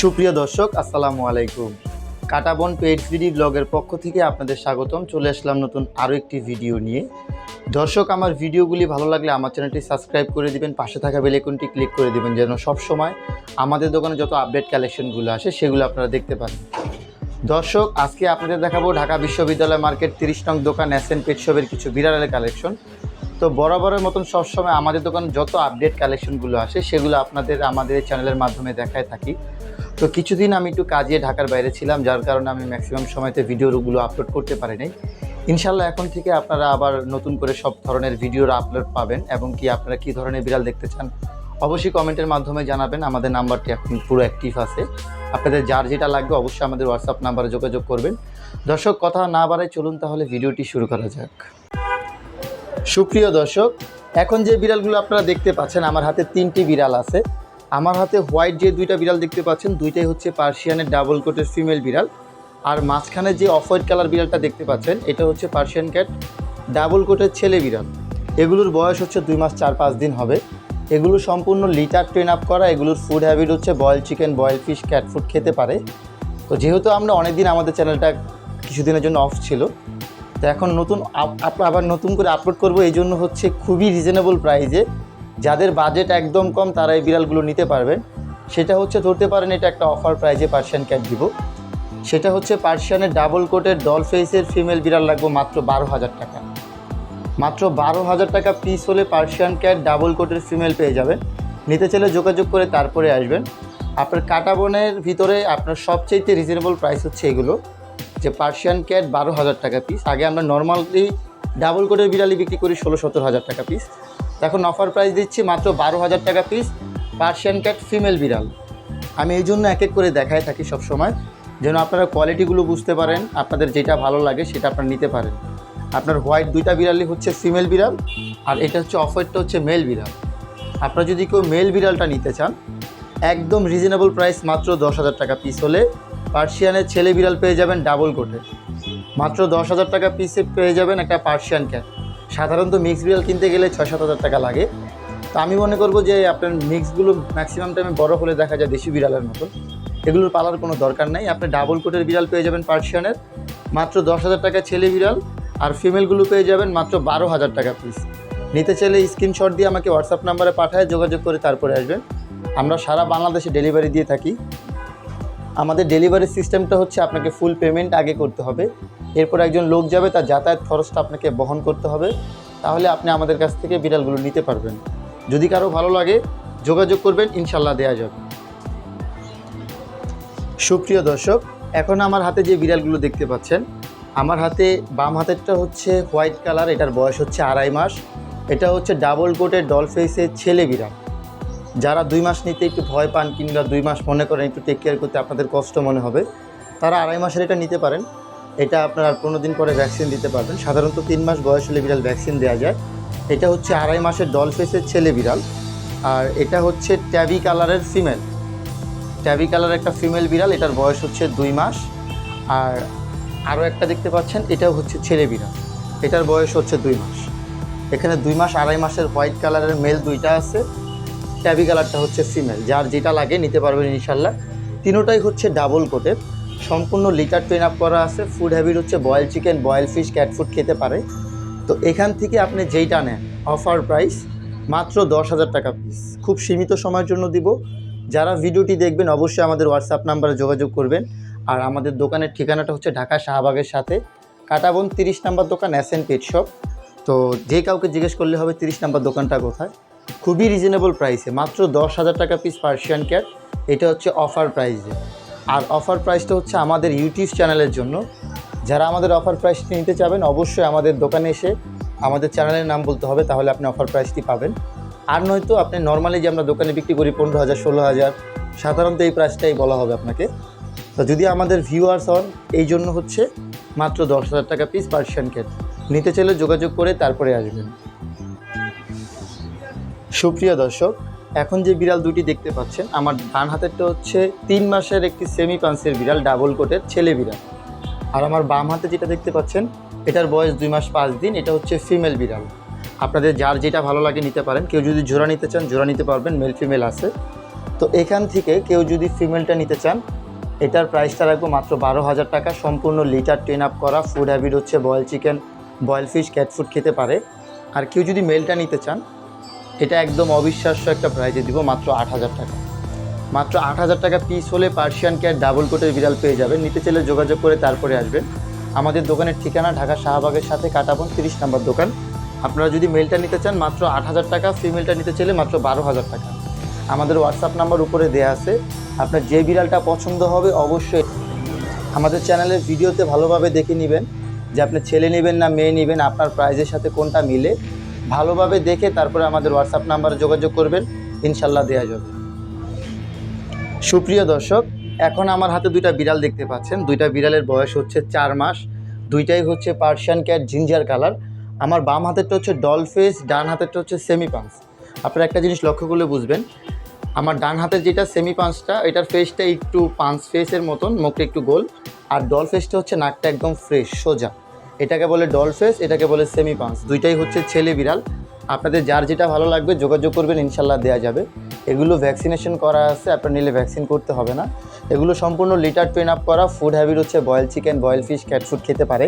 সুপ্রিয় দর্শক, আসসালামু আলাইকুম। কাটাবন পেড ভিডি ব্লগের পক্ষ থেকে আপনাদের স্বাগতম। চলে আসলাম নতুন আরও একটি ভিডিও নিয়ে। দর্শক, আমার ভিডিওগুলি ভালো লাগলে আমার চ্যানেলটি সাবস্ক্রাইব করে দিবেন, পাশে থাকা বেলেকনটি ক্লিক করে দিবেন যেন সব সময় আমাদের দোকানে যত আপডেট কালেকশনগুলো আসে, সেগুলো আপনারা দেখতে পান। দর্শক, আজকে আপনাদের দেখাবো ঢাকা বিশ্ববিদ্যালয় মার্কেট তিরিশ নং দোকান এন পেট শপের কিছু বিড়ালের কালেকশন। তো বরাবরের মতন সবসময় আমাদের দোকানে যত আপডেট কালেকশনগুলো আসে, সেগুলো আপনাদের আমাদের চ্যানেলের মাধ্যমে দেখায় থাকি। তো কিছুদিন আমি একটু কাজে ঢাকার বাইরে ছিলাম, যার কারণে আমি ম্যাক্সিমাম সময়তে ভিডিওগুলো আপলোড করতে পারি নাই। ইনশাল্লাহ এখন থেকে আপনারা আবার নতুন করে সব ধরনের ভিডিওর আপলোড পাবেন এবং কি আপনারা কী ধরনের বিড়াল দেখতে চান অবশ্যই কমেন্টের মাধ্যমে জানাবেন। আমাদের নাম্বারটি এখন পুরো অ্যাক্টিভ আছে। আপনাদের যার যেটা লাগবে অবশ্যই আমাদের হোয়াটসঅ্যাপ নাম্বারে যোগাযোগ করবেন। দর্শক, কথা না বাড়ায় চলুন তাহলে ভিডিওটি শুরু করা যাক। সুপ্রিয় দর্শক, এখন যে বিড়ালগুলো আপনারা দেখতে পাচ্ছেন, আমার হাতে তিনটি বিড়াল আছে। আমার হাতে হোয়াইট যে দুইটা বিড়াল দেখতে পাচ্ছেন, দুইটাই হচ্ছে পার্সিয়ানের ডাবল কোটের ফিমেল বিড়াল। আর মাঝখানে যে অফ হোয়াইট কালার বিড়ালটা দেখতে পাচ্ছেন, এটা হচ্ছে পার্সিয়ান ক্যাট ডাবল কোটের ছেলে বিড়াল। এগুলোর বয়স হচ্ছে দুই মাস চার পাঁচ দিন হবে। এগুলো সম্পূর্ণ লিটার ট্রেন আপ করা, এগুলোর ফুড হ্যাবিট হচ্ছে boil chicken boil fish cat food খেতে পারে। তো যেহেতু আমরা অনেকদিন আমাদের চ্যানেলটা কিছুদিনের জন্য অফ ছিল, তো এখন নতুন আবার নতুন করে আপলোড করব, এই জন্য হচ্ছে খুবই রিজনেবল প্রাইজে যাদের বাজেট একদম কম, তারা এই বিড়ালগুলো নিতে পারবেন সেটা হচ্ছে, ধরতে পারেন, এটা একটা অফার প্রাইজে পার্সিয়ান ক্যাট দিব। সেটা হচ্ছে পার্সিয়ানের ডাবল কোটের ডল ফেসের ফিমেল বিড়াল লাগবে মাত্র বারো হাজার টাকা। মাত্র বারো হাজার টাকা পিস হলে পার্সিয়ান ক্যাট ডাবল কোটের ফিমেল পেয়ে যাবেন নিতে চাইলে যোগাযোগ করে তারপরে আসবেন। আপনার কাটাবনের ভিতরে আপনার সবচেয়ে রিজনেবল প্রাইস হচ্ছে এগুলো, যে পার্সিয়ান ক্যাট বারো হাজার টাকা পিস আগে আমরা নর্মালি ডাবল কোটের বিড়ালি বিক্রি করি ষোলো সত্তর হাজার টাকা পিস এখন অফার প্রাইস দিচ্ছি মাত্র বারো হাজার টাকা পিস পার্সিয়ান ক্যাট ফিমেল বিড়াল। আমি এই জন্য এক এক করে দেখায় থাকি সবসময়, যেন আপনারা কোয়ালিটিগুলো বুঝতে পারেন, আপনাদের যেটা ভালো লাগে সেটা আপনারা নিতে পারেন। আপনার হোয়াইট দুইটা বিড়ালই হচ্ছে ফিমেল বিড়াল, আর এটা হচ্ছে অফ হোয়াইটটা হচ্ছে মেল বিড়াল। আপনারা যদি কেউ মেল বিড়ালটা নিতে চান, একদম রিজনেবল প্রাইস মাত্র দশ হাজার টাকা পিস হলে পার্সিয়ানের ছেলে বিড়াল পেয়ে যাবেন ডাবল কোটে মাত্র দশ হাজার টাকা পিসে পেয়ে যাবেন একটা পার্সিয়ান ক্যাট সাধারণত মিক্স বিড়াল কিনতে গেলে ছয় সাত হাজার টাকা লাগে। তো আমি মনে করব যে আপনার মিক্সগুলো ম্যাক্সিমাম টাইমে বড় হলে দেখা যায় দেশি বিড়ালের মতো এগুলোর পালার কোনো দরকার নেই। আপনি ডাবল কোটের বিড়াল পেয়ে যাবেন পার্সিয়ানের মাত্র দশ হাজার টাকা ছেলে বিড়াল আর ফিমেলগুলো পেয়ে যাবেন মাত্র বারো হাজার টাকা পিস নিতে চাইলে স্ক্রিনশট দিয়ে আমাকে হোয়াটসঅ্যাপ নাম্বারে পাঠায়, যোগাযোগ করে তারপরে আসবেন। আমরা সারা বাংলাদেশে ডেলিভারি দিয়ে থাকি। আমাদের ডেলিভারি সিস্টেমটা হচ্ছে আপনাকে ফুল পেমেন্ট আগে করতে হবে। এরপর একজন লোক যাবে, তার যাতায়াত খরচটা আপনাকে বহন করতে হবে। তাহলে আপনি আমাদের কাছ থেকে বিড়ালগুলো নিতে পারবেন। যদি কারও ভালো লাগে, যোগাযোগ করবেন, ইনশাল্লাহ দেওয়া যাবে। সুপ্রিয় দর্শক, এখন আমার হাতে যে বিড়ালগুলো দেখতে পাচ্ছেন, আমার হাতে বাম হাতেরটা হচ্ছে হোয়াইট কালার, এটার বয়স হচ্ছে আড়াই মাস। এটা হচ্ছে ডাবল কোটের ডল ফেসের ছেলে বিড়াল। যারা দুই মাস নিতে একটু ভয় পান কিংবা দুই মাস মনে করেন একটু টেক কেয়ার করতে আপনাদের কষ্ট মনে হবে, তারা আড়াই মাসের এটা নিতে পারেন। এটা আপনার পনেরো দিন পরে ভ্যাকসিন দিতে পারবেন। সাধারণত তিন মাস বয়স হলে বিড়াল ভ্যাকসিন দেওয়া যায়। এটা হচ্ছে আড়াই মাসের ডল ফেসের ছেলে বিড়াল। আর এটা হচ্ছে ট্যাবি কালারের ফিমেল ট্যাবি কালার একটা ফিমেল বিড়াল, এটার বয়স হচ্ছে দুই মাস। আর আরও একটা দেখতে পাচ্ছেন, এটাও হচ্ছে ছেলে বিড়াল। এটার বয়স হচ্ছে দুই মাস। এখানে দুই মাস, আড়াই মাসের হোয়াইট কালারের মেল দুইটা আছে। ট্যাবি কালারটা হচ্ছে ফিমেল। যার যেটা লাগে নিতে পারবেন ইনশাল্লাহ। তিনোটাই হচ্ছে ডাবল কোটের সম্পূর্ণ লিটার ট্রেন আপ করা আছে। ফুড হ্যাবিট হচ্ছে boil chicken, boil fish, cat food খেতে পারে। তো এখান থেকে আপনি যেইটা নেন, অফার প্রাইস মাত্র দশ হাজার টাকা পিস। খুব সীমিত সময়ের জন্য দিব। যারা ভিডিওটি দেখবেন, অবশ্যই আমাদের হোয়াটসঅ্যাপ নাম্বারে যোগাযোগ করবেন। আর আমাদের দোকানের ঠিকানাটা হচ্ছে ঢাকা শাহবাগের সাথে। কাটাবন তিরিশ নাম্বার দোকান এন পেট শপ। তো যে কাউকে জিজ্ঞেস করলে হবে তিরিশ নাম্বার দোকানটা কোথায়? খুবই রিজনেবল প্রাইসে মাত্র দশ হাজার টাকা পিস পার্সিয়ান ক্যাট এটা হচ্ছে অফার প্রাইসে আর অফার প্রাইসটা হচ্ছে আমাদের ইউটিউব চ্যানেলের জন্য। যারা আমাদের অফার প্রাইসটি নিতে চাবেন, অবশ্যই আমাদের দোকানে এসে আমাদের চ্যানেলের নাম বলতে হবে, তাহলে আপনি অফার প্রাইসটি পাবেন। আর নয়তো আপনি নর্মালি যে আমরা দোকানে বিক্রি করি পনেরো হাজার, ষোলো হাজার, সাধারণত এই প্রাইসটাই বলা হবে আপনাকে। তো যদি আমাদের ভিউয়ার্স হন, এই জন্য হচ্ছে মাত্র দশ হাজার টাকা পিস পার্সিয়ান ক্যাট নিতে চাইলে যোগাযোগ করে তারপরে আসবেন। সুপ্রিয় দর্শক, এখন যে বিড়াল দুটি দেখতে পাচ্ছেন, আমার ডান হাতেরটা হচ্ছে তিন মাসের একটি সেমি পান্সের বিড়াল ডাবল কোটের ছেলে বিড়াল। আর আমার বাম হাতে যেটা দেখতে পাচ্ছেন, এটার বয়স দুই মাস পাঁচ দিন, এটা হচ্ছে ফিমেল বিড়াল। আপনাদের যার যেটা ভালো লাগে নিতে পারেন, কেউ যদি জোড়া নিতে চান, জোড়া নিতে পারবেন মেল ফিমেল আছে। তো এখান থেকে কেউ যদি ফিমেলটা নিতে চান, এটার প্রাইসটা রাখব মাত্র বারো হাজার টাকা, সম্পূর্ণ লিটার ট্রেন আপ করা ফুড হ্যাবিট হচ্ছে boil chicken boil fish cat food খেতে পারে। আর কেউ যদি মেলটা নিতে চান এটা একদম অবিশ্বাস্য একটা প্রাইজে দিব, মাত্র আট হাজার টাকা। মাত্র আট হাজার টাকা পিস হলে পার্সিয়ান কেয়ার ডাবল কোটের বিড়াল পেয়ে যাবেন। নিতে চাইলে যোগাযোগ করে তারপরে আসবেন। আমাদের দোকানের ঠিকানা ঢাকা শাহবাগের সাথে কাটাবন, তিরিশ নম্বর দোকান। আপনারা যদি মেলটা নিতে চান, মাত্র আট হাজার টাকা। ফিমেলটা নিতে চাইলে মাত্র বারো হাজার টাকা। আমাদের হোয়াটসঅ্যাপ নাম্বার উপরে দেওয়া আছে। আপনার যে বিড়ালটা পছন্দ হবে, অবশ্যই আমাদের চ্যানেলের ভিডিওতে ভালোভাবে দেখে নেবেন যে আপনি ছেলে নেবেন না মেয়ে নেবেন, আপনার প্রাইজের সাথে কোনটা মিলে। ভালোভাবে দেখে তারপরে আমাদের হোয়াটসঅ্যাপ নাম্বারে যোগাযোগ করবেন, ইনশাল্লাহ দেওয়া যাবে। সুপ্রিয় দর্শক, এখন আমার হাতে দুইটা বিড়াল দেখতে পাচ্ছেন। দুইটা বিড়ালের বয়স হচ্ছে চার মাস, দুইটাই হচ্ছে পার্সিয়ান ক্যাট জিঞ্জার কালার আমার বাম হাতেরটা হচ্ছে ডল ফেস ডান হাতেরটা হচ্ছে সেমি পাঞ্চ আপনারা একটা জিনিস লক্ষ্য করলে বুঝবেন, আমার ডান হাতের যেটা সেমি পাঞ্চটা এটার ফেসটা একটু পাঞ্চ ফেসের মতন, মুখটা একটু গোল। আর ডল ফেসটা হচ্ছে নাকটা একদম ফ্রেশ সোজা। এটাকে বলে ডল ফেস এটাকে বলে সেমি পাঞ্চ দুইটাই হচ্ছে ছেলে বিড়াল। আপনাদের যার যেটা ভালো লাগবে যোগাযোগ করবেন, ইনশাল্লাহ দেওয়া যাবে। এগুলো ভ্যাকসিনেশন করা আছে, আপনার নিলে ভ্যাকসিন করতে হবে না। এগুলো সম্পূর্ণ লিটার ট্রেন আপ করা ফুড হ্যাবিট হচ্ছে boil chicken boil fish cat food খেতে পারে।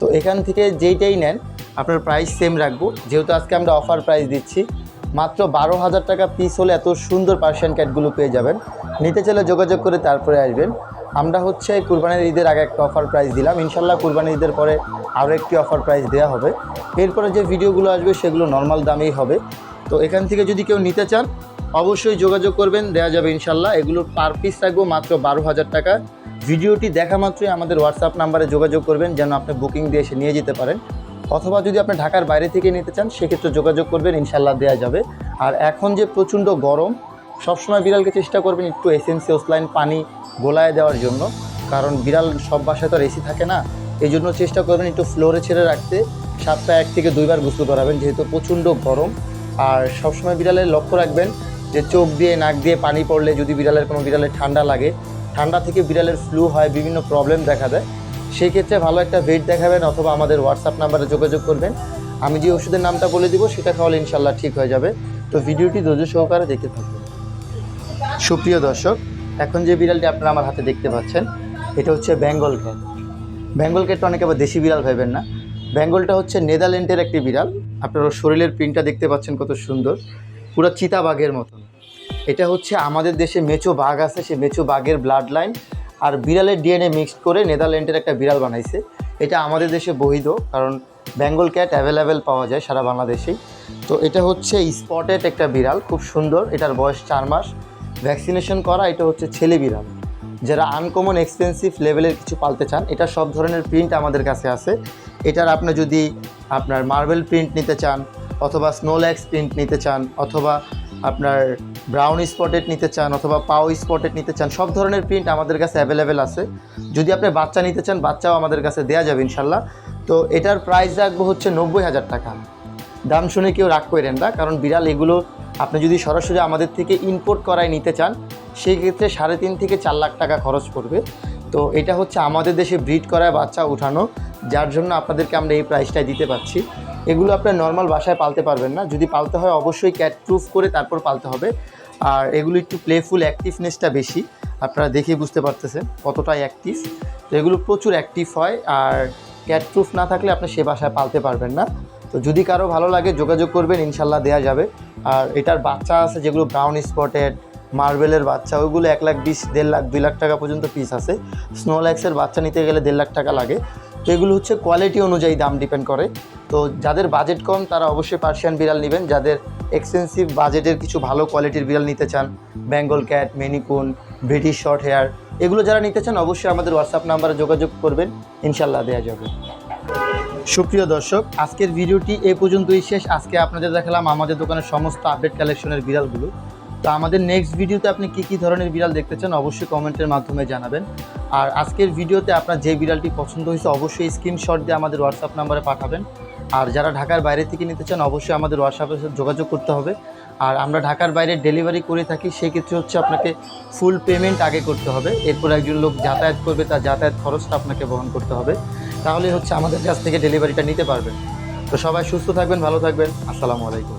তো এখান থেকে যেইটাই নেন, আপনার প্রাইস সেম রাখব। যেহেতু আজকে আমরা অফার প্রাইস দিচ্ছি, মাত্র বারো হাজার টাকা পিস হলে এত সুন্দর পার্সিয়ান ক্যাটগুলো পেয়ে যাবেন। নিতে চাইলে যোগাযোগ করে তারপরে আসবেন। আমরা হচ্ছে কুরবানির ঈদের আগে একটা অফার প্রাইস দিলাম। ইনশাল্লাহ কুরবানির ঈদের পরে আরও একটি অফার প্রাইস দেওয়া হবে। এরপরে যে ভিডিওগুলো আসবে সেগুলো নর্মাল দামেই হবে। তো এখান থেকে যদি কেউ নিতে চান, অবশ্যই যোগাযোগ করবেন দেওয়া যাবে ইনশাল্লাহ এগুলো পার পিস রাখব মাত্র বারো হাজার টাকা। ভিডিওটি দেখা মাত্রই আমাদের হোয়াটসঅ্যাপ নাম্বারে যোগাযোগ করবেন, যেন আপনি বুকিং দিয়ে এসে নিয়ে যেতে পারেন। অথবা যদি আপনি ঢাকার বাইরে থেকে নিতে চান, সেক্ষেত্রে যোগাযোগ করবেন ইনশাল্লাহ দেওয়া যাবে। আর এখন যে প্রচণ্ড গরম সবসময় বিড়ালকে চেষ্টা করবেন একটু এসেন্সিয়াস লাইন পানি গোলায় দেওয়ার জন্য। কারণ বিড়াল সব বাসায় তো আর এসি থাকে না। এই জন্য চেষ্টা করবেন একটু ফ্লোরে ছেড়ে রাখতে। সপ্তাহে এক থেকে দুইবার গোসল করাবেন, যেহেতু প্রচণ্ড গরম। আর সবসময় বিড়ালের লক্ষ্য রাখবেন যে চোখ দিয়ে, নাক দিয়ে পানি পড়লে যদি বিড়ালের কোনো বিড়ালের ঠান্ডা লাগে, ঠান্ডা থেকে বিড়ালের ফ্লু হয়, বিভিন্ন প্রবলেম দেখা দেয়। সেই ক্ষেত্রে ভালো একটা ভেট দেখাবেন অথবা আমাদের হোয়াটসঅ্যাপ নাম্বারে যোগাযোগ করবেন। আমি যে ওষুধের নামটা বলে দিব, সেটা খাওয়ালে ইনশাল্লাহ ঠিক হয়ে যাবে। তো ভিডিওটি ধৈর্য সহকারে দেখতে থাকবেন সুপ্রিয় দর্শক, এখন যে বিড়ালটি আপনারা আমার হাতে দেখতে পাচ্ছেন, এটা হচ্ছে বেঙ্গল ক্যাট বেঙ্গল ক্যাটটা অনেকে আবার দেশি বিড়াল ভাবেন না। বেঙ্গলটা হচ্ছে নেদারল্যান্ডের একটি বিড়াল। আপনার শরীরের প্রিন্টটা দেখতে পাচ্ছেন কত সুন্দর। পুরো চিতা বাঘের মতন। এটা হচ্ছে আমাদের দেশে মেচো বাঘ আছে, সে মেচো বাঘের ব্লাড লাইন আর বিড়ালের ডিএনএ মিক্সড করে নেদারল্যান্ডের একটা বিড়াল বানাইছে। এটা আমাদের দেশে বৈধ, কারণ বেঙ্গল ক্যাট অ্যাভেলেবেল পাওয়া যায় সারা বাংলাদেশেই। তো এটা হচ্ছে স্পটেড একটা বিড়াল, খুব সুন্দর। এটার বয়স চার মাস। ভ্যাকসিনেশন করা, এটা হচ্ছে ছেলে বিড়াল। যারা আনকমন এক্সপেন্সিভ লেভেলের কিছু পালতে চান, এটা সব ধরনের প্রিন্ট আমাদের কাছে আছে। এটার আপনি যদি আপনার মার্বেল প্রিন্ট নিতে চান, অথবা স্নোল্যাক্স প্রিন্ট নিতে চান, অথবা আপনার ব্রাউন স্পটেড নিতে চান, অথবা পাও স্পটেড নিতে চান, সব ধরনের প্রিন্ট আমাদের কাছে অ্যাভেলেবেল আছে। যদি আপনি বাচ্চা নিতে চান, বাচ্চাও আমাদের কাছে দেওয়া যাবে ইনশাল্লাহ। তো এটার প্রাইস রাখব হচ্ছে নব্বই হাজার টাকা। দাম শুনে কেউ রাগ করেন না, কারণ বিড়াল এগুলো আপনি যদি সরাসরি আমাদের থেকে ইম্পোর্ট করায় নিতে চান সেই ক্ষেত্রে সাড়ে তিন থেকে চার লাখ টাকা খরচ পড়বে। তো এটা হচ্ছে আমাদের দেশে ব্রিড করায় বাচ্চা উঠানো, যার জন্য আপনাদেরকে আমরা এই প্রাইসটাই দিতে পারছি। এগুলো আপনার নর্মাল বাসায় পালতে পারবেন না, যদি পালতে হয় অবশ্যই ক্যাট প্রুফ করে তারপর পালতে হবে। আর এগুলো একটু প্লেফুল অ্যাক্টিভনেসটা বেশি, আপনারা দেখেই বুঝতে পারতেছেন কতটাই অ্যাক্টিভ তো এগুলো প্রচুর অ্যাক্টিভ হয়, আর ক্যাট প্রুফ না থাকলে আপনি সে বাসায় পালতে পারবেন না। তো যদি কারও ভালো লাগে, যোগাযোগ করবেন, ইনশাল্লাহ দেওয়া যাবে। আর এটার বাচ্চা আছে, যেগুলো ব্রাউন স্পটেড মার্বেলের বাচ্চা, ওইগুলো এক লাখ বিশ, দেড় লাখ, দুই লাখ টাকা পর্যন্ত পিস আছে। স্নোল্যাক্সের বাচ্চা নিতে গেলে দেড় লাখ টাকা লাগে। তো এগুলো হচ্ছে কোয়ালিটি অনুযায়ী দাম ডিপেন্ড করে। তো যাদের বাজেট কম, তারা অবশ্যই পার্সিয়ান বিড়াল নেবেন। যাদের এক্সপেন্সিভ বাজেটের কিছু ভালো কোয়ালিটির বিড়াল নিতে চান Bengal cat Maine Coon British shorthair এগুলো যারা নিতে চান, অবশ্যই আমাদের হোয়াটসঅ্যাপ নাম্বারে যোগাযোগ করবেন। ইনশাল্লাহ দেওয়া যাবে। সুপ্রিয় দর্শক, আজকের ভিডিওটি এ পর্যন্তই শেষ। আজকে আপনাদের দেখালাম আমাদের দোকানের সমস্ত আপডেট কালেকশনের বিড়ালগুলো। তো আমাদের নেক্সট ভিডিওতে আপনি কী কী ধরনের বিড়াল দেখতে চান অবশ্যই কমেন্টের মাধ্যমে জানাবেন। আর আজকের ভিডিওতে আপনার যে বিড়ালটি পছন্দ হয়েছে অবশ্যই স্ক্রিনশট দিয়ে আমাদের হোয়াটসঅ্যাপ নাম্বারে পাঠাবেন। আর যারা ঢাকার বাইরে থেকে নিতে চান অবশ্যই আমাদের হোয়াটসঅ্যাপের সাথে যোগাযোগ করতে হবে। আর আমরা ঢাকার বাইরে ডেলিভারি করে থাকি, সেক্ষেত্রে হচ্ছে আপনাকে ফুল পেমেন্ট আগে করতে হবে। এরপর একজন লোক যাতায়াত করবে, তার যাতায়াত খরচটা আপনাকে বহন করতে হবে। তাহলে হচ্ছে আমাদের কাছ থেকে ডেলিভারিটা নিতে পারবেন। তো সবাই সুস্থ থাকবেন, ভালো থাকবেন। আসসালামু আলাইকুম।